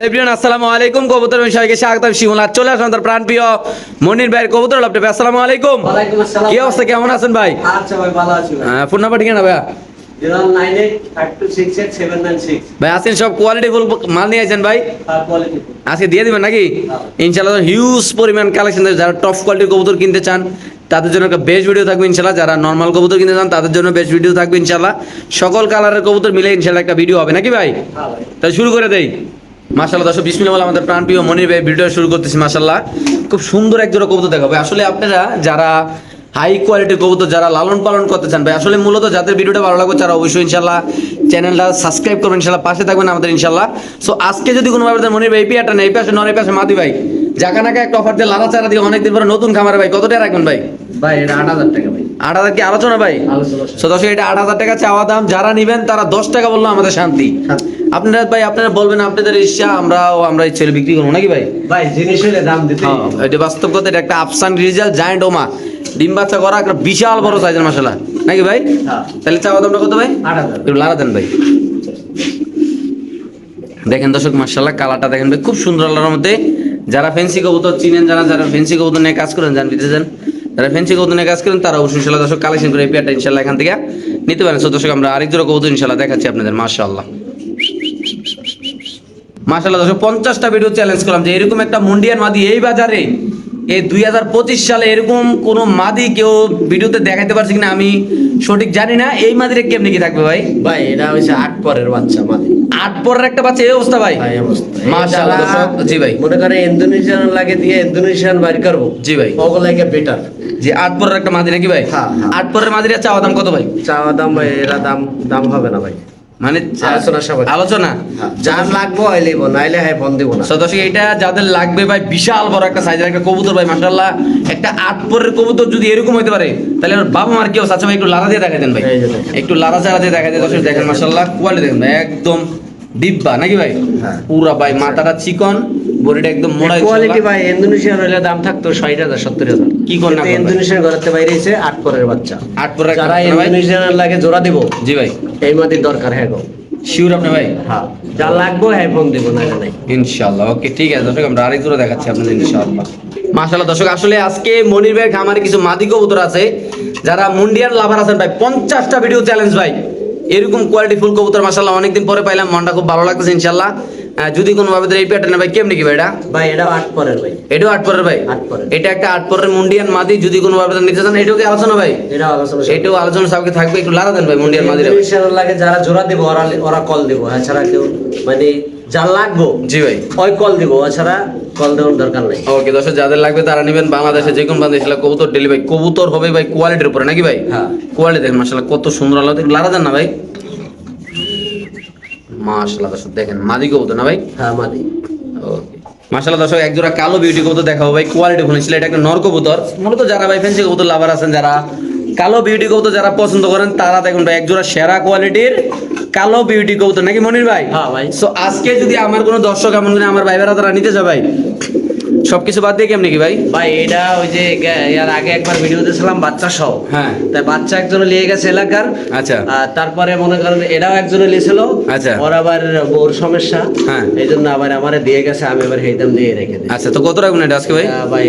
Everyone আসসালামু আলাইকুম। কবুতর বিষয়কে স্বাগতম। শিমুল আর চলে আসুন তার প্রাণপ্রিয় মনির ভাইয়ের কবুতর লাপটে। আসসালামু আলাইকুম। কি অবস্থা? কেমন আছেন ভাই? আচ্ছা ভাই ভালো আছি আহ, ফোন নাম্বার ঠিকানা ভাই আসেন সব কোয়ালিটি ফুল মাল নিয়ে আসেন ভাই? আজকে দিয়ে দিবেন নাকি? হ্যাঁ। ইনশাল্লাহ হিউজ পরিমাণ কালেকশন যারা টপ কোয়ালিটির কবুতর কিনতে চান তাদের জন্য একটা বেস্ট ভিডিও থাকবে ইনশাল্লাহ যারা নর্মাল কবুতর কিনতে চান তাদের জন্য বেস্ট ভিডিও থাকবে ইনশাল্লাহ সকল কালারের কবুতর মিলে ইনশাল্লাহ একটা ভিডিও হবে। নাকি ভাই? হ্যাঁ ভাই। তাহলে শুরু করে দেই। মাশাল্লাহ দর্শক বিসমিল্লাহ বলে আমাদের প্রাণপ্রিয় মনির ভাই ভিডিও শুরু করতেছি মাশাল্লাহ খুব সুন্দর এক জোড়া কবুতর দেখাবে। আসলে আপনারা যারা হাই কোয়ালিটির কবুতর, যারা লালন পালন করতে চান, ভাই, আসলে মূলত যাদের ভিডিওটা ভালো লাগবে, তারা অবশ্যই ইনশাল্লাহ চ্যানেলটা সাবস্ক্রাইব করবেন ইনশাল্লাহ পাশে থাকবেন আমাদের ইনশাল্লাহ সো আজকে যদি কোনো ভাবে মনির ভাই এই পিয়াটা নেই পাশে এই পাশে মাদি ভাই জাকা নাকা একটা অফার দিয়ে লালা চারা দিয়ে অনেকদিন পরে নতুন খামারে, ভাই, কত টাকা রাখবেন ভাই? ভাই, এটা আট হাজার টাকা। আট হাজার কি আলোচনা ভাই? দর্শক এটা আট হাজার টাকা চাওয়া দাম যারা নিবেন তারা দশ টাকা বলল আমাদের শান্তি। আপনারা ভাই আপনারা বলবেন আপনাদের ইচ্ছা আমরাও আমরা এই ছেলে বিক্রি করব নাকি ভাই? ভাই জিনিস হলে দাম দিতে। হ্যাঁ, এটা বাস্তব কথা এটা একটা আফসান রিজাল্ট জায়েন্ট ওমা। ডিম বাচ্চা করা একটা বিশাল বড় সাইজের মশলা নাকি ভাই? হ্যাঁ। তাহলে চাওয়া দামটা কত ভাই? একটু লাড়া দেন ভাই। দেখেন দর্শক মার্শাল্লাহ কালারটা দেখেন ভাই খুব সুন্দর আল্লাহর মধ্যে যারা ফেন্সি কবুতর চিনেন যারা যারা ফেন্সি কবুতর নিয়ে কাজ করেন জান বিদেশে যান। যারা ফেন্সি কবুতর কাজ করেন তারা অবশ্যই ইনশাল্লাহ দর্শক কালেকশন করে পেয়ারটা ইনশাল্লাহ এখান থেকে নিতে পারেন। সো দর্শক, আমরা আরেক জোড়া কবুতর ইনশাল্লাহ দেখাচ্ছি আপনাদের মার্শাল্লাহ মার্শাল্লাহ দর্শক, পঞ্চাশটা ভিডিও চ্যালেঞ্জ করলাম যে এরকম একটা মুন্ডিয়ান মাদি এই বাজারে এই দুই হাজার পঁচিশ সালে এরকম কোনো মাদি কেউ ভিডিওতে দেখাইতে পারছে কিনা আমি সঠিক জানি না। এই মাদিরে কেমনি কি থাকবে ভাই? ভাই, এটা হচ্ছে আট পরের বাচ্চা মাদি। আট পরের একটা বাচ্চা এই অবস্থা ভাই। মাশাআল্লাহ। জি ভাই। মনে করে ইন্দোনেশিয়ান লাগে দিয়ে ইন্দোনেশিয়ান বাইর করব জি ভাই। ওগুলাকে বেটার যে আট পরের একটা মাদি নাকি ভাই? হ্যাঁ, হ্যাঁ। আট পরের মাদিরা চাওয়া দাম কত ভাই? চাওয়া দাম ভাই এরা দাম দাম হবে না ভাই। মানে আলোচনা সভা আলোচনা। যার লাগবো হয় নাইলে ফোন দিব না। সদস্য এটা যাদের লাগবে ভাই বিশাল বড় একটা সাইজের একটা কবুতর ভাই মাশাআল্লাহ। একটা আট পরের কবুতর যদি এরকম হতে পারে তাহলে বাবা মার কেউ আচ্ছা ভাই একটু লারা দিয়ে দেখা দেন ভাই। একটু লারা চাড়া দিয়ে দেখা দেন দেখেন মাশাআল্লাহ কোয়ালিটি দেখেন ভাই একদম ডিব্বা নাকি ভাই? হ্যাঁ। পুরা ভাই মাথাটা চিকন বডিটা একদম মোড়া কোয়ালিটি ভাই। ইন্দোনেশিয়ান হইলে দাম থাকতো ষাট হাজার সত্তর হাজার। কি ভাই? ইন্দোনেশিয়ান ঘরেতে বাইরে এসে আট পরের বাচ্চা। আট পরের যারা? ইন্দোনেশিয়ান লাগে জোড়া দিব। জি ভাই। এই মাটির দরকার হ্যাঁ গো। শিওর আপনি ভাই? হ্যাঁ। যা লাগবো হ্যাঁ ফোন দিব না নাই। ইনশাআল্লাহ ওকে ঠিক আছে দর্শক আমরা আরেক জোড়া দেখাচ্ছি আপনাদের ইনশাআল্লাহ। মাশাআল্লাহ দর্শক আসলে আজকে মনির ভাইয়ের খামারে কিছু মাদি কবুতর আছে। যারা মুন্ডিয়ান লাভার আছেন ভাই পঞ্চাশটা ভিডিও চ্যালেঞ্জ ভাই। এরকম কোয়ালিটি ফুল কবুতর মাসাল্লাহ অনেকদিন পরে পাইলাম। মনটা খুব ভালো লাগতেছে ইনশাল্লাহ যদি কোনো ভাবে এই প্যাটার্ন ভাই কেমনি কি ভাই এটা? ভাই এটা আট পরের ভাই। এটাও আট পরের ভাই। এটা একটা আট পরের মুন্ডিয়ান মাদি যদি কোনো ভাবে নিতে চান এটাও কি আলোচনা ভাই? এটা আলোচনা এটাও আলোচনা সবকে থাকবে একটু লারা দেন ভাই মুন্ডিয়ান মাদি ইনশাআল্লাহ লাগে যারা জোড়া দেব ওরা ওরা কল দিব। ছাড়া কেউ মানে যা লাগবো জি ভাই। ওই কল দিব এছাড়া কল দেওয়ার দরকার নাই। ওকে দর্শক যাদের লাগবে তারা নেবেন বাংলাদেশে যে কোনো বাংলাদেশে কবুতর ডেলিভারি কবুতর হবে ভাই কোয়ালিটির উপরে নাকি ভাই? হ্যাঁ। কোয়ালিটি দেখেন মাশাআল্লাহ কত সুন্দর আল্লাহ দেখেন লারা দেন না ভাই। মাশাআল্লাহ দর্শক দেখেন মাদি কবুতর না ভাই? হ্যাঁ মাদি। ওকে। মাশাআল্লাহ দর্শক এক জোড়া কালো বিউটি কবুতর দেখাবো ভাই কোয়ালিটি ফোন ছিল এটা একটা নর কবুতর। মূলত যারা ভাই ফেন্সি কবুতর লাভার আছেন যারা কালো বিউটি কবুতর যারা পছন্দ করেন তারা দেখুন ভাই এক জোড়া সেরা কোয়ালিটির কালো বিউটি কবুতর নাকি মনির ভাই? হ্যাঁ ভাই। সো আজকে যদি আমার কোনো দর্শক এমন করে আমার ভাই বেড়া তারা নিতে চায় ভাই সবকিছু বাদ দিয়ে কেমনি কি ভাই? ভাই এটা ওই যে এর আগে একবার ভিডিও দিয়েছিলাম বাচ্চা সহ। হ্যাঁ। তাই বাচ্চা একজন নিয়ে গেছে এলাকার। আচ্ছা। আর তারপরে মনে করেন এটাও একজন নিয়েছিল। আচ্ছা। ওর আবার বউর সমস্যা। হ্যাঁ। এই জন্য আবার আমারে দিয়ে গেছে আমি এবার সেই দাম দিয়ে রেখে দিই। আচ্ছা তো কত রাখবেন এটা আজকে ভাই? ভাই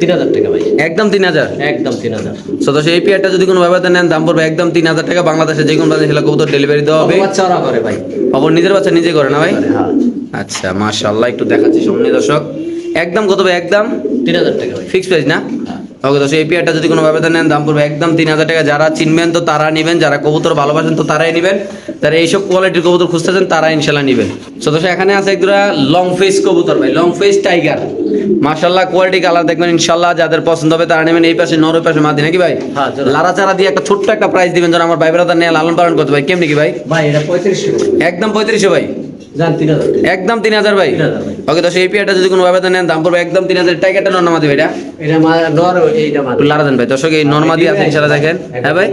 তিন হাজার টাকা ভাই। একদম তিন হাজার? একদম তিন হাজার। সদস্য এই পেয়ারটা যদি কোনো ব্যবস্থা নেন দাম পড়বে একদম তিন হাজার টাকা। বাংলাদেশে যে কোনো বাংলাদেশে কবুতর ডেলিভারি দেওয়া হবে। বাচ্চা ওরা করে ভাই। খবর নিজের বাচ্চা নিজে করে না ভাই? হ্যাঁ। আচ্ছা মাশাআল্লাহ একটু দেখাচ্ছি সামনে দর্শক। একদম কত ভাই একদম? তিন হাজার টাকা ভাই। ফিক্স প্রাইস না? হ্যাঁ। ওকে দর্শক এই পেয়ারটা যদি কোনো নেন দাম পড়বে একদম তিন হাজার টাকা। যারা চিনবেন তো তারা নেবেন যারা কবুতর ভালোবাসেন তো তারাই নেবেন। যারা এইসব কোয়ালিটির কবুতর খুঁজতেছেন তারা ইনশাল্লাহ নেবেন। তো দর্শক এখানে আছে একদুরা লং ফেস কবুতর ভাই লং ফেস টাইগার মাশাল্লাহ কোয়ালিটি কালার দেখবেন ইনশাল্লাহ যাদের পছন্দ হবে তারা নেবেন। এই পাশে নর ওই পাশে মাদি নাকি ভাই? হ্যাঁ, লারা চারা দিয়ে একটা ছোট্ট একটা প্রাইস দিবেন যেন আমার ভাই বেড়াদার নিয়ে লালন পালন করতে ভাই কেমনি কি ভাই? ভাই এটা পঁয়ত্রিশশো। একদম পঁয়ত্রিশশো ভাই। একদম তিন হাজার ভাই। ওকে তো সেই পেয়ারটা যদি কোনো ব্যবস্থা নেন দাম পড়বে একদম তিন হাজার। টাইগারটা নর্মাদি ভাই এটা? লারা দেন ভাই। দর্শক এই নর্মাদি আছে ইনশাল্লাহ দেখেন। হ্যাঁ ভাই?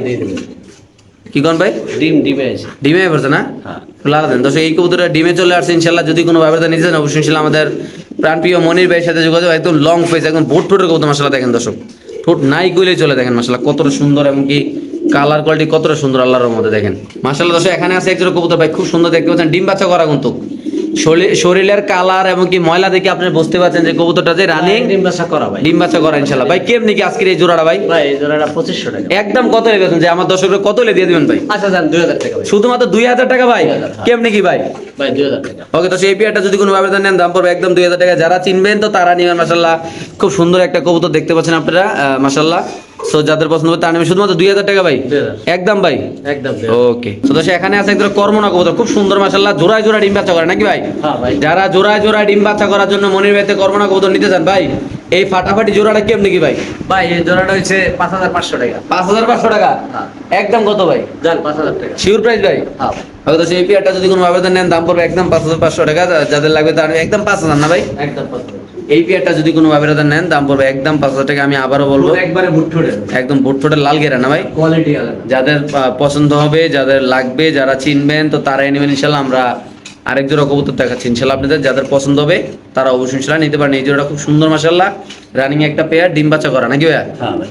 কি কোন ভাই? ডিম ডিমে আছে। ডিমে পড়ছে না? হ্যাঁ। লালা দেন। দর্শক এই কবুতরটা ডিমে চলে আসছে ইনশাল্লাহ যদি কোনো ব্যবস্থা নিতে চান অবশ্যই ইনশাল্লাহ আমাদের প্রাণপ্রিয় মনির ভাইয়ের সাথে যোগাযোগ। একদম লং ফেস একদম ভোট ঠোঁটের কবুতর মশলা দেখেন দর্শক। ঠোঁট নাই কইলেই চলে দেখেন মশলা কতটা সুন্দর এমনকি কালার কোয়ালিটি কতটা সুন্দর আল্লাহর মধ্যে দেখেন। মাশাল্লাহ দর্শক এখানে আছে একজন কবুতর ভাই খুব সুন্দর দেখতে পাচ্ছেন। ডিম বাচ্চা করা কিন্তু। শরীর- শরীরের কালার এবং কি ময়লা দেখে আপনি বুঝতে পারছেন যে কবুতরটা যে রানিং। ডিম বাসা করা ভাই। ডিম বাচ্চা করা ইনশাল্লাহ ভাই কেমনি কি আজকের এই জোড়াটা ভাই? ভাই এই জোড়াটা পঁচিশশো টাকা। একদম কত লেগেছেন যে আমার দর্শকরা কত লে দিয়ে দিবেন ভাই? আচ্ছা দুই হাজার টাকা ভাই। শুধুমাত্র দুই হাজার টাকা ভাই? 2000 হ্যাঁ। কেমনি কি ভাই? টাকা। ওকে তো সেই যদি কোনো আবেদন নেন দাম পড়বে একদম দুই হাজার টাকা। যারা চিনবেন তো তারা নিবেন মাসাল্লাহ খুব সুন্দর একটা কবুতর দেখতে পাচ্ছেন আপনারা মাসাল্লাহ তো যাদের পছন্দ হবে তারা নেবেন শুধুমাত্র দুই হাজার টাকা ভাই? একদম ভাই? একদম ওকে তো দোষ এখানে আছে একদম কর্মনা কবুতর খুব সুন্দর মাসাল্লাহ জোড়ায় জোড়া ডিম বাচ্চা করে নাকি ভাই? হ্যাঁ যারা জোড়ায় জোড়ায় ডিম বাচ্চা করার জন্য মনির ভাইতে কর্মনা কবুতর নিতে চান ভাই এই ফাটাফাটি জোড়াটা কেমনি কি ভাই? ভাই এই জোড়াটা হচ্ছে পাঁচ হাজার পাঁচশো টাকা। পাঁচ হাজার পাঁচশো টাকা? হ্যাঁ। একদম কত ভাই? যান পাঁচ হাজার টাকা। শিওর প্রাইস ভাই? হ্যাঁ। হয়তো সেই পেয়ারটা যদি কোনো আবেদন নেন দাম পড়বে একদম পাঁচ হাজার পাঁচশো টাকা যাদের লাগবে তার একদম পাঁচ হাজার না ভাই? একদম পাঁচ হাজার। এই পেয়ারটা যদি কোনো আবেদন নেন দাম পড়বে একদম পাঁচ হাজার টাকা আমি আবারও বলব। একবারে ভুট্টোটে একদম ভুট্টোটে লাল গেরা না ভাই? কোয়ালিটি আলাদা। যাদের পছন্দ হবে যাদের লাগবে যারা চিনবেন তো তারাই নেবেন ইনশাল্লাহ। আমরা আরেক জোড়া কবুতর দেখাচ্ছি ইনশাল্লাহ আপনাদের যাদের পছন্দ হবে তারা অবশ্যই ইনশাল্লাহ নিতে পারেন। এই জোড়াটা খুব সুন্দর মাসাল্লাহ রানিং একটা পেয়ার ডিম বাচ্চা করা নাকি ভাইয়া? হ্যাঁ ভাই।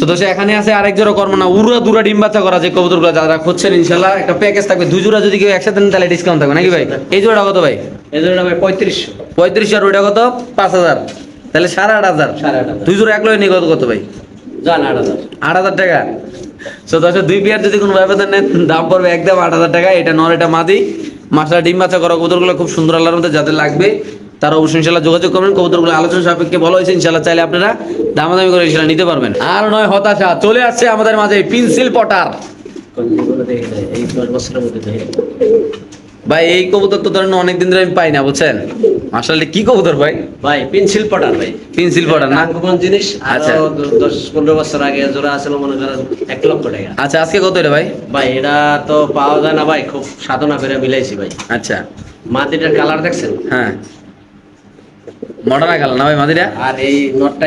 দোষে এখানে আছে আরেক জোড়া কর্ম না উড়া দুরা ডিম বাচ্চা করা যে কবুতরগুলো যারা খুঁজছেন ইনশাল্লাহ একটা প্যাকেজ থাকবে। দুই জোড়া যদি কেউ একসাথে নেন তাহলে ডিসকাউন্ট থাকবে। নাকি ভাই? এই জোড়া কত ভাই? এই জোড়াটা ভাই পঁয়ত্রিশশো পঁয়ত্রিশ আর ওইটা কত? পাঁচ হাজার। তাহলে সাড়ে আট হাজার। দুই জোড়া এক লয় নিয়ে কত কত ভাই? আট হাজার। টাকা। তো দশ দুই পেয়ার যদি কোনো ব্যবধান নেন দাম পড়বে একদম আট হাজার টাকা। এটা নর এটা মাদি। মাসলা ডিম বাচ্চা করা কবুতরগুলো খুব সুন্দর আল্লাহর মধ্যে যাদের লাগবে তারা অবশ্যই ইনশাল্লাহ যোগাযোগ করবেন। কবুতরগুলো আলোচনা সাপেক্ষে ভালো হয়েছে ইনশাল্লাহ চাইলে আপনারা দামাদামি করে ইনশাল্লাহ নিতে পারবেন। আর নয় হতাশা চলে আসছে আমাদের মাঝে পিনসিল পটার। ভাই এই কবুতর তো ধরেন অনেকদিন ধরে আমি পাই না বুঝছেন? আসলে কি কবুতর ভাই? ভাই পেন্সিল পটার ভাই। পেন্সিল পটার না? কোন জিনিস আচ্ছা। দশ পনেরো বছর আগে জোড়া আসলে মনে করেন এক লক্ষ টাকা। আচ্ছা আজকে কত এটা ভাই? ভাই এটা তো পাওয়া যায় না ভাই খুব সাধনা করে মিলাইছি ভাই। আচ্ছা। মাটিটার কালার দেখছেন? হ্যাঁ। কালার না ভাই মাদিরা? আর এই নটটা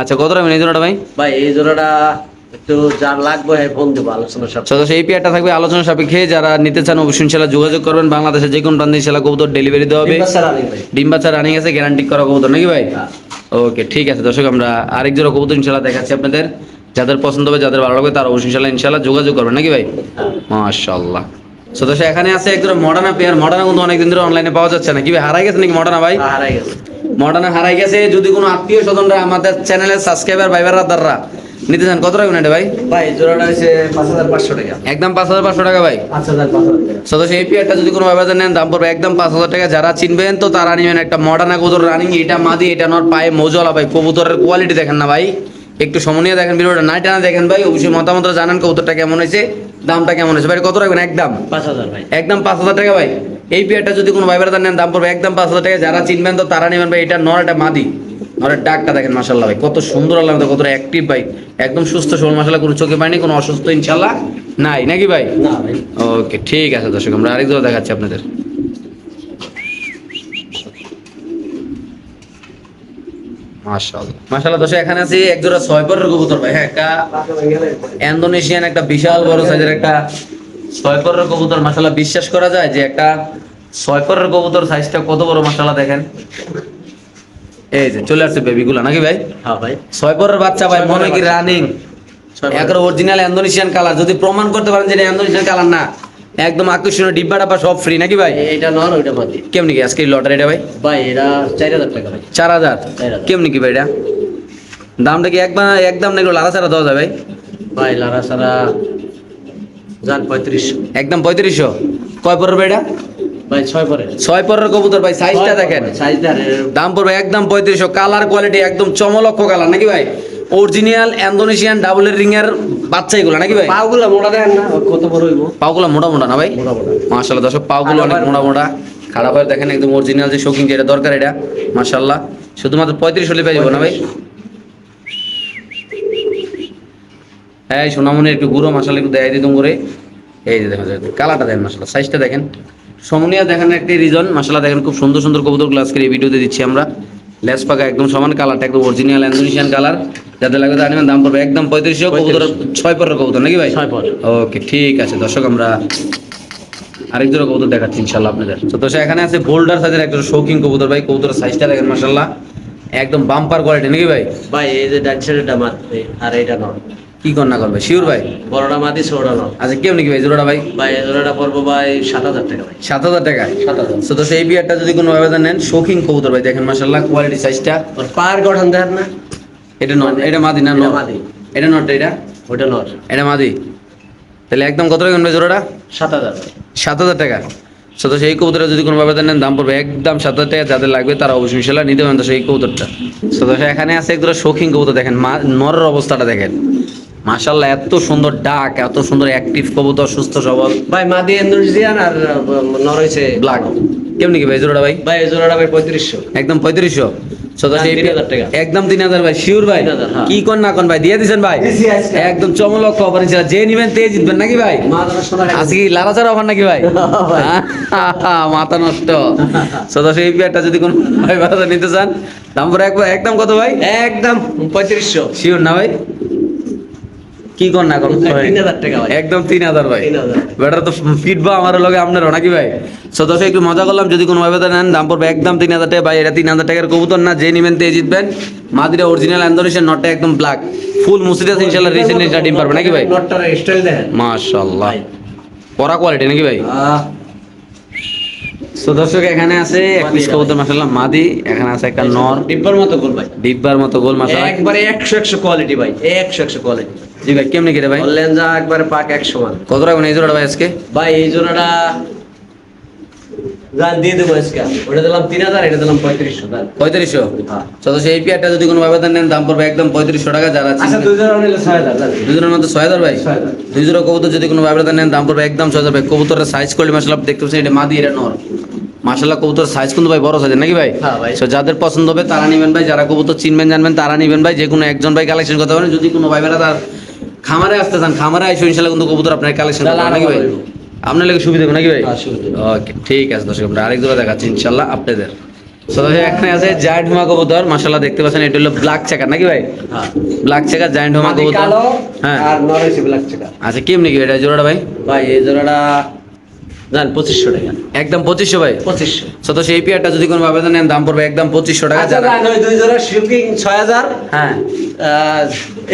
আচ্ছা কত টাকা এই জোড়াটা ভাই? ভাই এই জোড়াটা একটু যার লাগবে হ্যাঁ ফোন দেবো আলোচনা এই পেয়ারটা থাকবে আলোচনা সাপেক্ষে যারা নিতে চান অবশ্যই ইনশাল্লাহ যোগাযোগ করবেন। বাংলাদেশের যে কোনো প্রান্তে ইনশাল্লাহ কবুতর ডেলিভারি দেওয়া হবে। ডিম বাচ্চা রানিং আছে গ্যারান্টি করা কবুতর নাকি ভাই? হ্যাঁ। ওকে ঠিক আছে দর্শক আমরা আরেক জোড়া কবুতর ইনশাল্লাহ দেখাচ্ছি আপনাদের। যাদের পছন্দ হবে যাদের ভালো লাগবে তারা অবশ্যই ইনশাল্লাহ ইনশাল্লাহ যোগাযোগ করবেন নাকি ভাই? হ্যাঁ। এখানে আছে মডার্না পেয়ার মডার্না কিন্তু অনেকদিন ধরে অনলাইনে পাওয়া যাচ্ছে না। কি হারাই গেছে নাকি মডার্না ভাই? হারাই গেছে। মডার্না হারাই গেছে। যদি কোনো আত্মীয় স্বজনরা আমাদের চ্যানেলের সাবস্ক্রাইবার ভাইবাররা দ্বারা নিতে চান কত টাকা নেটে ভাই? ভাই জোড়াটা হচ্ছে পাঁচ হাজার পাঁচশো টাকা। একদম পাঁচ হাজার পাঁচশো টাকা ভাই। পাঁচ হাজার পাঁচ হাজার টাকা সদস্য এই পেয়ারটা যদি কোনো ব্যবধান নেন দাম পড়বে একদম পাঁচ হাজার টাকা। যারা চিনবেন তো তারা নিবেন একটা মডার্না কবুতর রানিং এটা মাদি এটা নর পায়ে মজলা ভাই। কবুতরের কোয়ালিটি দেখেন না ভাই। একটু সমনীয় দেখেন ভিডিওটা নাই টানা দেখেন ভাই অবশ্যই মতামত জানান কবুতরটা কেমন হয়েছে দামটা কেমন হয়েছে। ভাই কত রাখবেন? একদম? পাঁচ হাজার ভাই। একদম পাঁচ হাজার টাকা ভাই। এই পেয়ারটা যদি কোনো ভাইবার নেন দাম পড়বে একদম পাঁচ হাজার টাকা। যারা চিনবেন তো তারা নেবেন ভাই। এটা নর এটা মাদি। নরের ডাকটা দেখেন মাসাল্লাহ ভাই। কত সুন্দর আল্লাহ কত অ্যাক্টিভ ভাই। একদম সুস্থ সবল মাসাল্লাহ কোনো চোখে পায়নি কোনো অসুস্থ ইনশাল্লাহ নাই। নাকি ভাই? ওকে ঠিক আছে দর্শক আমরা আরেক দেখাচ্ছি আপনাদের। মাশাআল্লাহ। মাশাআল্লাহ দর্শক এখানে আছে এক জোড়া ছয় পরের কবুতর ভাই। হ্যাঁ একটা ইন্দোনেশিয়ান একটা বিশাল বড় সাইজের একটা ছয় পরের কবুতর। মাশাআল্লাহ বিশ্বাস করা যায় যে একটা ছয় পরের কবুতর সাইজটা কত বড় মাশাআল্লাহ দেখেন। এই যে চলে আসছে বেবিগুলো নাকি ভাই? হ্যাঁ ভাই। ছয় পরের বাচ্চা ভাই মনে কি রানিং একবার অরিজিনাল ইন্দোনেশিয়ান কালার যদি প্রমাণ করতে পারেন যে ইন্দোনেশিয়ান কালার না একদম আকর্ষণীয় ডিব্বা ডাব্বা সব ফ্রি নাকি ভাই? এইটা নন ওইটা মাটি কেমনি কি আজকে লটারি এটা ভাই? ভাই এটা চার হাজার টাকা ভাই। চার হাজার। কেমনি কি ভাই এটা? দামটা কি একবার একদম না এগুলো লালা ছাড়া দেওয়া যায় ভাই? ভাই লারা সারা যান পঁয়ত্রিশশো। একদম পঁয়ত্রিশশো। কয় পরের ভাই এটা? ভাই ছয় পরে ছয় পরের কবুতর ভাই সাইজটা দেখেন। সাইজ দাম পড়বে একদম পঁয়ত্রিশশো। কালার কোয়ালিটি একদম চমলক্ষ কালার নাকি ভাই? অরিজিনাল ইন্দোনেশিয়ান ডাবল রিং এর বাচ্চা এগুলো নাকি ভাই? পাগুলা মোটা দেখেন না কত বড় হইব? পাগুলো মোটা মোটা না ভাই? মাশাল্লাহ দর্শক পাগুলো অনেক মোটা মোটা। খারাপ হয় দেখেন একদম অরিজিনাল যে শৌখিন যেটা দরকার এটা। মাশাল্লাহ শুধুমাত্র পঁয়ত্রিশ হলে পেয়ে যাব না ভাই? হ্যাঁ সোনামণি একটু গুঁড়ো মশালা একটু দেয় দিতুম করে। এই যে দেখেন কালারটা দেখেন মশলা সাইজটা দেখেন। সমনিয়া দেখেন একটি রিজন মশলা দেখেন খুব সুন্দর সুন্দর কবুতরগুলো আজকের এই ভিডিওতে দিচ্ছি আমরা। লেস পাকা একদম সমান কালারটা একদম অরিজিনাল ইন্দোনেশিয়ান কালার যাতে লাগবে তার আনিবেন দাম পড়বে একদম পঁয়ত্রিশশো কবুতর ছয় পরের কবুতর নাকি ভাই? ছয় পর ওকে ঠিক আছে দর্শক আমরা আরেক জোড়া কবুতর দেখাচ্ছি ইনশাল্লাহ আপনাদের। তো দর্শক এখানে আছে বোল্ডার সাইজের একটা শৌখিন কবুতর ভাই কবুতরের সাইজটা দেখেন মাসাল্লাহ একদম বাম্পার কোয়ালিটি নাকি ভাই? ভাই এই যে ডান মাত্র আর এটা নন কি কন্যা করবে? শিওর ভাই? বড়টা মাদি ছোটটা নর আচ্ছা কেমনি কি ভাই? জোড়াটা ভাই? ভাই জোড়াটা পড়ব ভাই সাত হাজার টাকা ভাই। সাত হাজার টাকা? সাত হাজার। তো তো সেই বিয়ারটা যদি কোনো আবেদন নেন শৌখিন কবুতর ভাই দেখেন মাসাল্লাহ কোয়ালিটি সাইজটা পায়ের গঠন দেখেন না। এটা নট এটা মাদি না নট মাদি। এটা নট এটা? ওটা নর এটা মাদি? তাহলে একদম কত টাকা ভাই জোড়াটা? সাত হাজার সাত হাজার টাকা। সো তো সেই কবুতরে যদি কোনো আবেদন নেন দাম পড়বে একদম সাত হাজার টাকা যাদের লাগবে তারা অবশ্যই ইনশাল্লাহ নিতে পারেন তো সেই কবুতরটা। সো তো এখানে আছে একদম শৌখিন কবুতর দেখেন মা নরের অবস্থাটা দেখেন। মাশাল্লাহ এত সুন্দর ডাক এত সুন্দর অ্যাক্টিভ কবুতর সুস্থ সবল। ভাই মাদি ইন্দোনেশিয়ান আর নর ব্ল্যাক কেমনি কি ভাই জোড়াটা ভাই? ভাই জোড়াটা ভাই পঁয়ত্রিশশো। একদম পঁয়ত্রিশশো। সো তো না, সেই 3000 টাকা। একদম তিন হাজার ভাই শিওর ভাই? 3000, হ্যাঁ। কি কন না কন ভাই দিয়ে দিছেন ভাই। একদম চমলক খবর ইনশাল্লাহ যে নিবেন তে জিতবেন নাকি ভাই? আজকে কি লারাচার অফার নাকি ভাই। হ্যাঁ, মাথা নষ্ট। সদস্য এই পেয়ারটা যদি কোনো ভাই বাজার নিতে চান দাম পরে একদম কত ভাই? একদম পঁয়ত্রিশশো। শিওর না ভাই? কি কর না একদম তিন হাজার ভাই। বেটার তো ফিটবা আমার লগে আপনারও নাকি ভাই? সদস্য একটু মজা করলাম যদি কোনো ভাবে নেন দাম পড়বে একদম তিন হাজার টাকা। ভাই এটা তিন হাজার টাকার কবুতর না যে নিবেন তে জিতবেন। মাদিরা অরিজিনাল নটটা একদম ব্ল্যাক ফুল মুসিদাস রিসেন্টলি ডিম পারবে নাকি ভাই? নটটার স্টাইল দেখেন। মাশাআল্লাহ। পরা কোয়ালিটি নাকি ভাই? তো দর্শক এখানে আছে এক পিস কবুতর মাশাআল্লাহ। মাদি এখানে আছে একটা নর। ডিব্বার মতো গোল ভাই। ডিব্বার মতো গোল মাশাআল্লাহ। একবারে একশো একশো কোয়ালিটি ভাই। একশো একশো কোয়ালিটি জি ভাই কেমনে কেটে ভাই? একবারে পাক একশো মান কত রাখবেন এই জোড়াটা ভাই আজকে? ভাই এই জোড়াটা যান দিয়ে দেবো আজকে। ওটা দিলাম তিন হাজার এটা দিলাম পঁয়ত্রিশশো পঁয়ত্রিশশো? হ্যাঁ। সদস্য পেয়ারটা যদি কোনো ভাবে নেন দাম পড়বে একদম পঁয়ত্রিশশো টাকা যারা আচ্ছা দুই জোড়া নিলে ছয় হাজার যান দুজনের মধ্যে ছয় হাজার ভাই? দুই জোড়া কবুতর যদি কোনো নেন দাম পড়বে একদম ছয় হাজার ভাই। কবুতরের সাইজ মাসাল্লাহ দেখতে পাচ্ছেন এটা মাদি এটা নর। মাসাল্লাহ কবুতর সাইজ কিন্তু ভাই বড় সাইজ নাকি ভাই? হ্যাঁ ভাই। যাদের পছন্দ হবে তারা নেবেন ভাই। যারা কবুতর চিনবেন জানবেন তারা নেবেন ভাই। যে কোনো একজন ভাই কালেকশন করতে পারেন। যদি কোনো ভাই তার খামারে আসতে চান খামারে আইসো ইনশাল্লাহ কিন্তু কবুতর আপনার কালেকশন নাকি ভাই? আপনার লাগে সুবিধা নাকি ভাই? হ্যাঁ। ওকে ঠিক আছে দর্শক আমরা আরেক জোড়া দেখাচ্ছি ইনশাল্লাহ আপনাদের। এখানে আছে জায়ান্ট হোমা কবুতর মাসাল্লাহ দেখতে পাচ্ছেন এটা হলো ব্ল্যাক চেকার নাকি ভাই? হ্যাঁ। ব্ল্যাক চেকার জায়ান্ট হুমা কবুতর। হ্যাঁ। আর নরেশ ব্ল্যাক চেকার আচ্ছা কেমনি কি এটা জোড়াটা ভাই? ভাই এই জোড়াটা জান পঁচিশশো টাকা। একদম পঁচিশশো ভাই? পঁচিশশো। তো সেই পেয়ারটা যদি কোনো ভাবে নেন দাম পড়বে একদম পঁচিশশো টাকা আচ্ছা জান। ওই দুই জোড়া শিপিং ছয় হাজার। হ্যাঁ।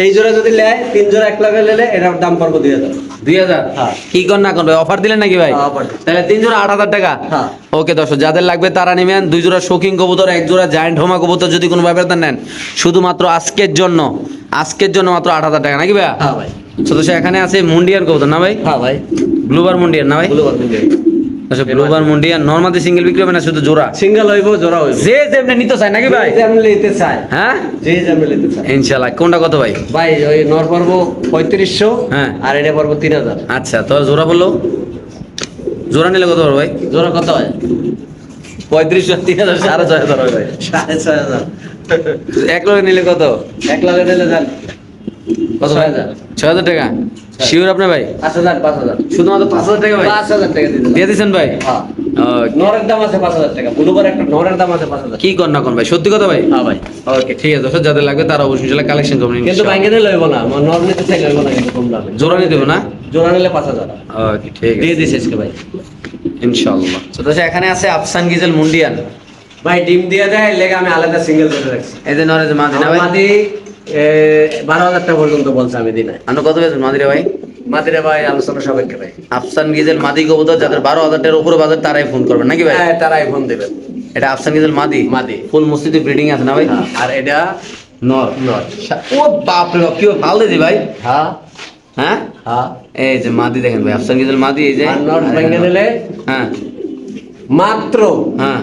এই জোড়া যদি নেয় তিন জোড়া এক লাখে নিলে এটার দাম পড়ব দুই হাজার। দুই হাজার? হ্যাঁ। কি কর না করবে অফার দিলেন নাকি ভাই? হ্যাঁ, তাহলে তিন জোড়া আট হাজার টাকা? হ্যাঁ। ওকে দর্শক যাদের লাগবে তারা নেবেন। দুই জোড়া শৌখিন কবুতর এক জোড়া জায়ান্ট হোমা কবুতর যদি কোনো ভাবে নেন। শুধুমাত্র আজকের জন্য আজকের জন্য মাত্র আট হাজার টাকা নাকি ভাই? হ্যাঁ ভাই। তো এখানে আছে মুন্ডিয়ান কবুতর না ভাই? হ্যাঁ ভাই। ব্লুবার মুন্ডিয়ান না ভাই? আচ্ছা ব্লুবার নর্মালি সিঙ্গেল বিক্রি হবে না শুধু জোড়া? সিঙ্গেল হইব জোড়া হইব। যে যেমনি নিতে চায় নাকি ভাই? যে নিতে চাই হ্যাঁ? যে নিতে কোনটা কত ভাই? ভাই ওই নর পর্ব পঁয়ত্রিশশো হ্যাঁ। আর এটা পর্ব তিন হাজার। আচ্ছা তো জোড়া বলল? জোড়া নিলে কত ভাই? জোড়া কত হয়? পঁয়ত্রিশশো তিন হাজার সাড়ে ছয় হাজার হবে ভাই। সাড়ে ছয় হাজার। এক লগে নিলে কত? এক লাখে নিলে যান। কত ভাই ছয় হাজার টাকা? শিওর আপনি ভাই? পাঁচ হাজার পাঁচ হাজার। শুধুমাত্র পাঁচ হাজার টাকা পাঁচ হাজার টাকা দিয়ে দিলাম। ভাই? নরের দাম আছে পাঁচ হাজার টাকা। ব্লুবার একটা নরের দাম আছে পাঁচ হাজার। কি কর না কোন ভাই? সত্যি কথা ভাই? হ্যাঁ ভাই। ওকে ঠিক আছে। দর্শক যাদের লাগবে তারা অবশ্যই কালেকশন করবেন কিন্তু ব্যাংকে নিলে লইব না। নর নিতে চাই লইব না কিন্তু কম দামে জোড়া নিয়ে না? জোড়া নিলে পাঁচ হাজার। ওকে ঠিক দিয়ে আছে আজকে ভাই। ইনশাআল্লাহ তো দর্শক এখানে আছে আফসান গিজেল মুন্ডিয়ান। ভাই ডিম দিয়ে দেয় লেগে আমি আলাদা সিঙ্গেল করে রাখছি। এই যে ভাই? মাদি বারো হাজার টাকা পর্যন্ত বলছে আমি দিনে। আপনি কত পেয়েছেন মাদিরা ভাই? মাদিরে ভাই আলোচনা সবাইকে ভাই। আফসান গিজেল মাদি কবুতর যাদের বারো হাজার টাকার উপরে বাজার তারাই ফোন করবেন নাকি ভাই? হ্যাঁ তারাই ফোন দেবেন এটা আফসান গিজেল মাদি? মাদি। ফুল মসজিদে ব্রিডিং আছে না ভাই? হ্যাঁ, আর এটা নর। নর। ও বাপ রে কি ভালো দিদি ভাই? হ্যাঁ। হ্যাঁ? হ্যাঁ। এই যে মাদি দেখেন ভাই আফসান গিজেল মাদি এই যে নর হ্যাঁ। মাত্র হ্যাঁ।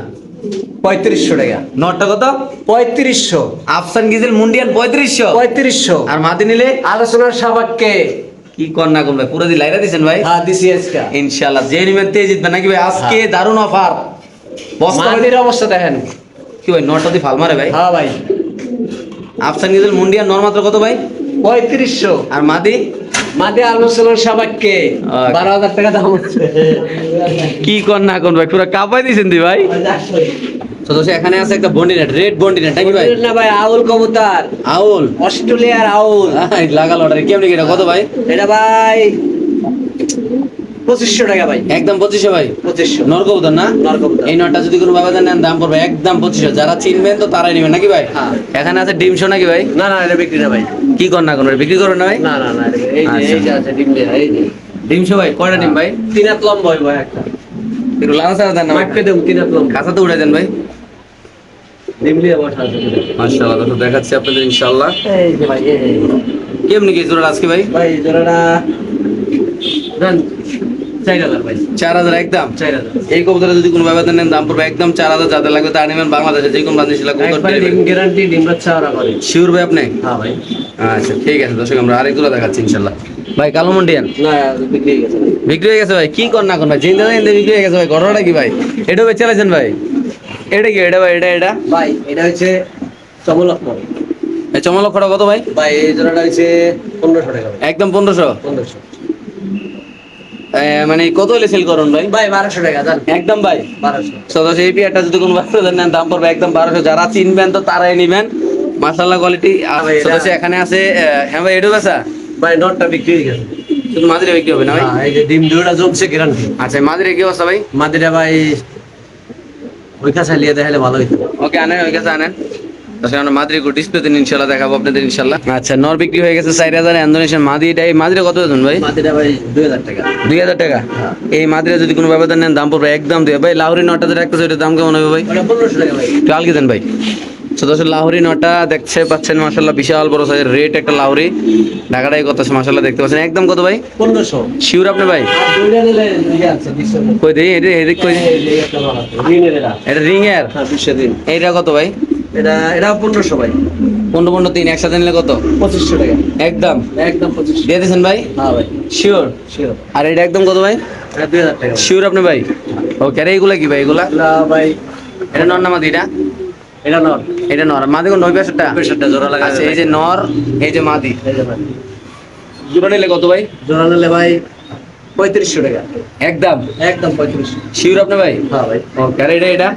পঁয়ত্রিশশো টাকা। নটটা কত? পঁয়ত্রিশশো। আফসান গিজেল মুন্ডিয়ান পঁয়ত্রিশশো। পঁয়ত্রিশশো। আর মাদি নিলে? আলোচনার সাবাককে কি কর না করবে? পুরো দি লাইরা দিছেন ভাই? হ্যাঁ দিছি আজকে। ইনশাআল্লাহ যে নিবেন তে জিতবেন নাকি ভাই? আজকে হ্যাঁ। দারুণ অফার। বস্তা ভাই অবস্থা দেখেন। কি ভাই নটটা দি ফাল মারে ভাই? হ্যাঁ ভাই। আফসান গিজেল মুন্ডিয়ান নর মাত্র কত ভাই? পঁয়ত্রিশশো। আর মাদি? মাদি আলোচনার সাবাককে Okay. বারো হাজার টাকা দাম কি কর না কোন ভাই পুরো কাপাই দিছেন দি ভাই। তো এখানে আছে একটা বন্ডিনেট রেড বন্ডিনেট নাকি ভাই? না ভাই আউল কবুতর। আউল? অস্ট্রেলিয়ার আউল। লাগাল অর্ডার কেমনি এটা কত ভাই? এটা ভাই পঁচিশশো টাকা ভাই। একদম পঁচিশশো ভাই? পঁচিশশো। না? এই যদি কোনো বাবা নেন দাম পড়বে একদম পঁচিশশো। যারা চিনবেন তো তারাই নেবেন নাকি ভাই? হ্যাঁ। এখানে আছে ডিমশো নাকি ভাই? না না এটা বিক্রি না ভাই। কি কর না কোন বিক্রি করো না ভাই? না না না এই যে আচ্ছা। এই যে আছে ডিম দেয়া, এই যে। ডিম শো ভাই কয়টা ডিম ভাই? তিন হাত লম্বা হইব একটা। একটু লাল সাদা দেন না ভাই। মাইপে দেব তিন হাত লম্বা। কাঁচা তো উড়াই দেন ভাই। ডিম দিয়ে বসা আছে মাশাআল্লাহ তো দেখাচ্ছি আপনাদের ইনশাআল্লাহ। এই যে ভাই এই এই। কেমনি কি জোড়া আজকে ভাই? ভাই জোড়াটা দেন। চার হাজার একদম? এই কবুতরে যদি কোনো ব্যবধান নেন দাম পড়বে একদম চার হাজার। যাদের লাগবে তা নেবেন বাংলাদেশে যে কোনো বাংলাদেশি লাগবে একবার ডিম গ্যারান্টি ডিম বাচ্চা করে শিওর ভাই আপনি? হ্যাঁ ভাই। আচ্ছা ঠিক আছে দর্শক আমরা আরেক দেখাচ্ছি ইনশাল্লাহ। ভাই কালো মন্ডিয়ান? না বিক্রি হয়ে গেছে বিক্রি হয়ে গেছে ভাই? কি কর না কোন ভাই? বিক্রি হয়ে গেছে ভাই ঘটনাটা কি ভাই? এটা বেচে ভাই? এটা কি এটা ভাই এটা এটা? ভাই এটা হচ্ছে এই কত ভাই? ভাই এই জোড়াটা হচ্ছে পনেরোশো টাকা একদম পনেরোশো? পনেরোশো। মানে কত হলে সেল করুন ভাই? ভাই বারোশো টাকা একদম ভাই। বারোশো। সদস্য এই পিয়ারটা যদি কোনো বাচ্চাদের নেন দাম পড়বে একদম বারোশো। যারা চিনবেন তো তারাই নিবেন। মাসাল্লাহ কোয়ালিটি আর সদস্য এখানে আছে হ্যাঁ ভাই এটু বেচা? ভাই নটটা বিক্রি হয়ে গেছে। শুধু মাদিরে বিক্রি হবে না ভাই? হ্যাঁ, এই যে ডিম দুটা জমছে গ্যারান্টি আচ্ছা মাদিরে কি অবস্থা ভাই? মাদিটা ভাই ওই কাছে লিয়ে দেখালে ভালো হইতো। ওকে আনেন ওই কাছে আনেন। ডিসপ্লেতে ইনশাল্লাহ দেখাবো আপনাদের ইনশাল্লাহ আচ্ছা নর বিক্রি হয়ে গেছে চার হাজার ইন্দোনেশিয়ান মাদি এই মাদিরে কত দেন ভাই? মাদিটা ভাই দুই হাজার টাকা। দুই হাজার টাকা? এই মাদিরে যদি কোনো ব্যবধান নেন দাম পড়বে একদম দুই ভাই লাহোরি নটা যেটা একটা দাম কেমন হবে ভাই? পনেরোশো টাকা ভাই। একটু আলগে দেন ভাই। সদস্য লাহোরি নটা দেখছে পাচ্ছেন মাসাল্লাহ বিশাল বড় সাইজের রেট একটা লাহোরি। ঢাকাটাই কত মাসাল্লাহ দেখতে পাচ্ছেন। একদম কত ভাই? পনেরোশো। শিওর আপনি ভাই? কই দেই? এটা এদিক কই? এটা। এটা রিং এর? হ্যাঁ। এইটা কত ভাই? এটা এটা পনেরোশো ভাই পনেরো পনেরো তিন একসাথে নিলে কত? পঁচিশশো টাকা। একদম? একদম পঁচিশশো। দিয়ে দিয়েছেন ভাই? হ্যাঁ ভাই। শিওর শিওর আর এটা একদম কত ভাই? এটা দুই হাজার টাকা শিওর আপনি ভাই? ওকে আর এইগুলা কি ভাই এগুলা? ভাই। এটা নর না মাদি এটা? এটা নর। এটা নর। মাদি কোন নয় পেশাটা প্রেশারটা জোড়া লাগা আচ্ছা এই যে নর এই যে মাদি। যে নিলে কত ভাই? জোড়া নিলে ভাই পঁয়ত্রিশশো টাকা। একদম? একদম পঁয়ত্রিশশো। শিওর আপনি ভাই? হ্যাঁ ভাই। ওকে আর এটা এটা?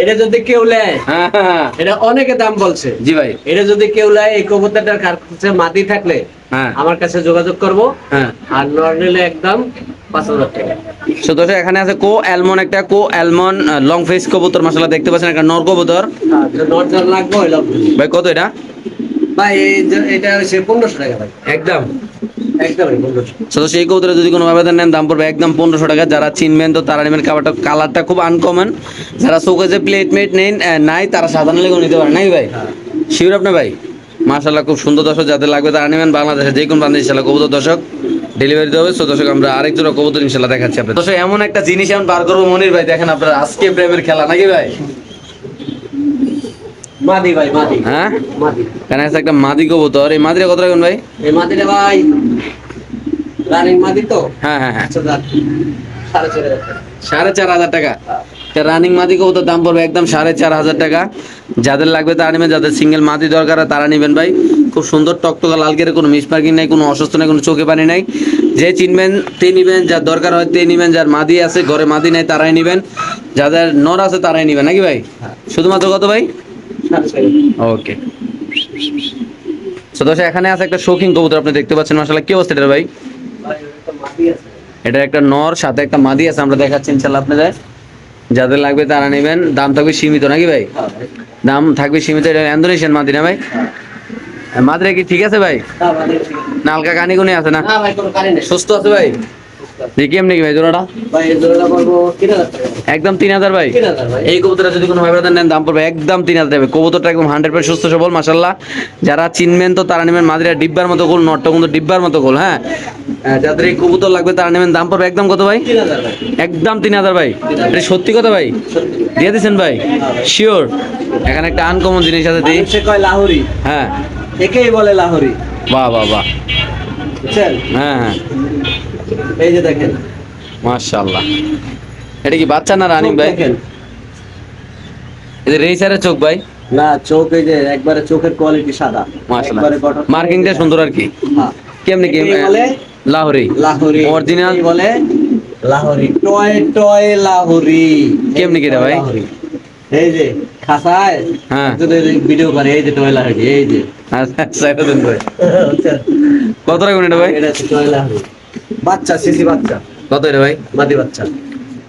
এটা যদি কেউ নেয় হ্যাঁ হ্যাঁ, হ্যাঁ। এটা অনেকে দাম বলছে। জি ভাই। এটা যদি কেউ নেয় এই কবুতরটার কাছে মাটি থাকলে আমার কাছে যোগাযোগ করব। আর নর নিলে একদম পাঁচ হাজার টাকা। এখানে আছে কো অ্যালমন একটা কো অ্যালমন লং ফেস কবুতর মশলা দেখতে পাচ্ছেন একটা নর কবুতর। ভাই কত এটা? ভাই এটা হচ্ছে পনেরোশো টাকা ভাই। একদম। সদস্য এই কবুতরে যদি কোনো আবেদন নেন, দাম পড়বে একদম পনেরোশো টাকা। যারা চিনবেন তো তারা নেবেন কালারটা কালারটা খুব আনকমন যারা শোকেজে প্লেট মেট নেন নাই, তারা সাধারণ লেগেও নিতে পারে। নাই ভাই? শিওর আপনি ভাই? মার্শাল্লাহ খুব সুন্দর দর্শক যাদের লাগবে তারা নেবেন। বাংলাদেশে যে কোনো প্রান্তে ইনশাল্লাহ কবুতর দর্শক ডেলিভারি হবে। সো দর্শক, আমরা আরেক জোড়া কবুতর ইনশাল্লাহ দেখাচ্ছি আপনার দর্শক, এমন একটা জিনিস এখন বার করব মনির ভাই। দেখেন আপনার আজকে প্রেমের খেলা। নাকি ভাই? মাদি ভাই মাদি। হ্যাঁ? মাদি। এখানে আছে একটা মাদি কবুতর। এই মাদিরা কত রাখবেন ভাই? এই মাদিটা ভাই রানিং মাদি তো? হ্যাঁ হ্যাঁ হ্যাঁ। আচ্ছা সাড়ে চার হাজার টাকা। রানিং মাদি কবুতর দাম পড়বে একদম সাড়ে চার হাজার টাকা। যাদের লাগবে তারা নেবেন যাদের সিঙ্গেল মাদি দরকার হয় তারা নেবেন ভাই। খুব সুন্দর টকটকা লাল কেরে কোনো মিস পার্কিং নাই কোনো অসুস্থ নাই কোনো চোখে পানি নাই। যে চিনবেন তে নিবেন যার দরকার হয় তে নিবেন যার মাদি আছে ঘরে মাদি নাই তারাই নিবেন। যাদের নর আছে তারাই নিবেন। নাকি ভাই। শুধুমাত্র কত ভাই। ওকে তো দর্শক এখানে আছে একটা শৌখিন কবুতর আপনি দেখতে পাচ্ছেন মাসাল্লাহ কি অবস্থা এটা ভাই? এটা একটা নর সাথে একটা মাদি আছে আমরা দেখাচ্ছি ইনশাল্লাহ আপনাদের। যাদের লাগবে তারা নেবেন। দাম থাকবে সীমিত নাকি ভাই? হ্যাঁ দাম থাকবে সীমিত এটা ইন্দোনেশিয়ান মাদি না ভাই? মাদিরা কি ঠিক আছে ভাই? হ্যাঁ মাদি ঠিক আছে। না হালকা কানি কুনি আছে না? না ভাই কোনো কারি সুস্থ আছে ভাই? কি ভাই জোড়াটা? একদম তিন হাজার ভাই? এই কবুতরটা যদি কোনো ভাই নেন দাম পড়বে একদম তিন হাজার কবুতরটা একদম হান্ড্রেড পার্সেন্ট সুস্থ সবল মাসাল্লাহ যারা চিনবেন তো তারা নেবেন মাদিরা ডিব্বার মতো গোল নটটা কিন্তু ডিব্বার মতো গোল হ্যাঁ? যাদের এই কবুতর লাগবে তারা নেবেন দাম পড়বে একদম কত ভাই? একদম তিন হাজার ভাই। এটা সত্যি কথা ভাই? দিয়ে দিচ্ছেন ভাই? শিওর এখানে একটা আনকমন জিনিস আছে লাহোরি। হ্যাঁ। একেই বলে লাহোরি। বাহ বাহ বাহ। হ্যাঁ হ্যাঁ। এই যে দেখেন। মাশাআল্লাহ। এটা কি বাচ্চা না রানিং ভাই? দেখেন। এটা রেসারের চোখ ভাই? না চোখ এই যে একবারে চোখের কোয়ালিটি সাদা। মাশাআল্লাহ। মার্কিংটা সুন্দর আর কি। হ্যাঁ। কেমনি কি? বলে লাহোরি। লাহোরি? একেই বলে লাহোরি। Toy toy Lahori. কেমনি কি রে ভাই? এই যে খাসায়? হ্যাঁ। ভিডিও করে এই যে টয় লাহোরি এই যে। আচ্ছা আচ্ছা, বুঝছেন? কত এটা ভাই? এটা টয় লাহোরি। বাচ্চা সিসি বাচ্চা। কত এটা ভাই? মাদি বাচ্চা।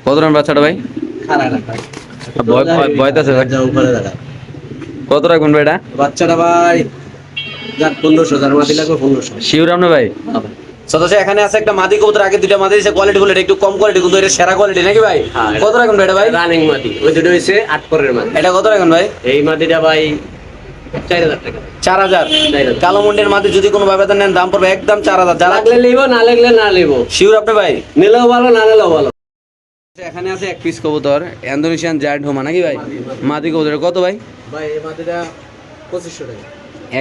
কত রান বাচ্চাটা ভাই? ভয় আছে ভাই। কত রাখবেন ভাই এটা? বাচ্চাটা ভাই যাক পনেরোশো যার মাদি লাগবে পনেরোশো। শিওর আপনি ভাই? সদস্য এখানে আছে একটা মাদি কবুতর আগে দুইটা মাদি দিয়েছে কোয়ালিটি গুলো একটু কম কোয়ালিটি কিন্তু এটা সেরা কোয়ালিটি নাকি ভাই? হ্যাঁ, কত রাখবেন ভাই এটা ভাই? রানিং মাদি। ওই দুটো হয়েছে আট পরের মাদি। এটা কত রাখবেন ভাই? এই মাদিটা ভাই চার হাজার। কালো মুন্ডের মাদি যদি কোনো নেন দাম পড়বে একদম চার হাজার। যারা লাগলে নিব না লাগলে না নিব। শিওর আপনি ভাই? নিলেও ভালো না নিলেও ভালো। এখানে আছে এক পিস কবুতর ইন্দোনেশিয়ান জায়ান্ট হোমা নাকি ভাই? মাদি কবুতর কত ভাই? ভাই এই মাদিটা পঁচিশশো টাকা।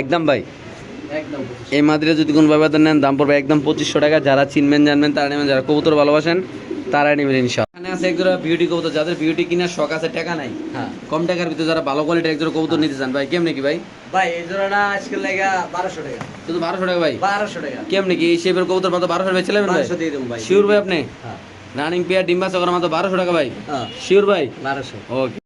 একদম ভাই। একদম এই মাদিরা যদি কোনো ভাবে নেন দাম পড়বে একদম পঁচিশশো টাকা। যারা চিনবেন জানবেন তারা নেবেন। যারা কবুতর ভালোবাসেন তারা নেবেন এখানে আছে একজোড়া বিউটি কবুতর যাদের বিউটি কেনার শখ আছে টাকা নাই। হ্যাঁ। কম টাকার ভিতরে যারা ভালো কোয়ালিটির একজোড়া কবুতর নিতে চান ভাই কেমনে কি ভাই? ভাই এই জোড়াটা আজকে লেগা বারোশো টাকা। শুধু বারোশো টাকা ভাই? বারোশো টাকা। কেমনে কি? এই শেপের কবুতর মাত্র বারোশো টাকা ভাই? দিয়ে দেবো ভাই। শিওর ভাই আপনি? হ্যাঁ। রানিং পেয়ার ডিম্বা চকর মাত্র বারোশো টাকা ভাই। হ্যাঁ। শিওর ভাই? বারোশো। ওকে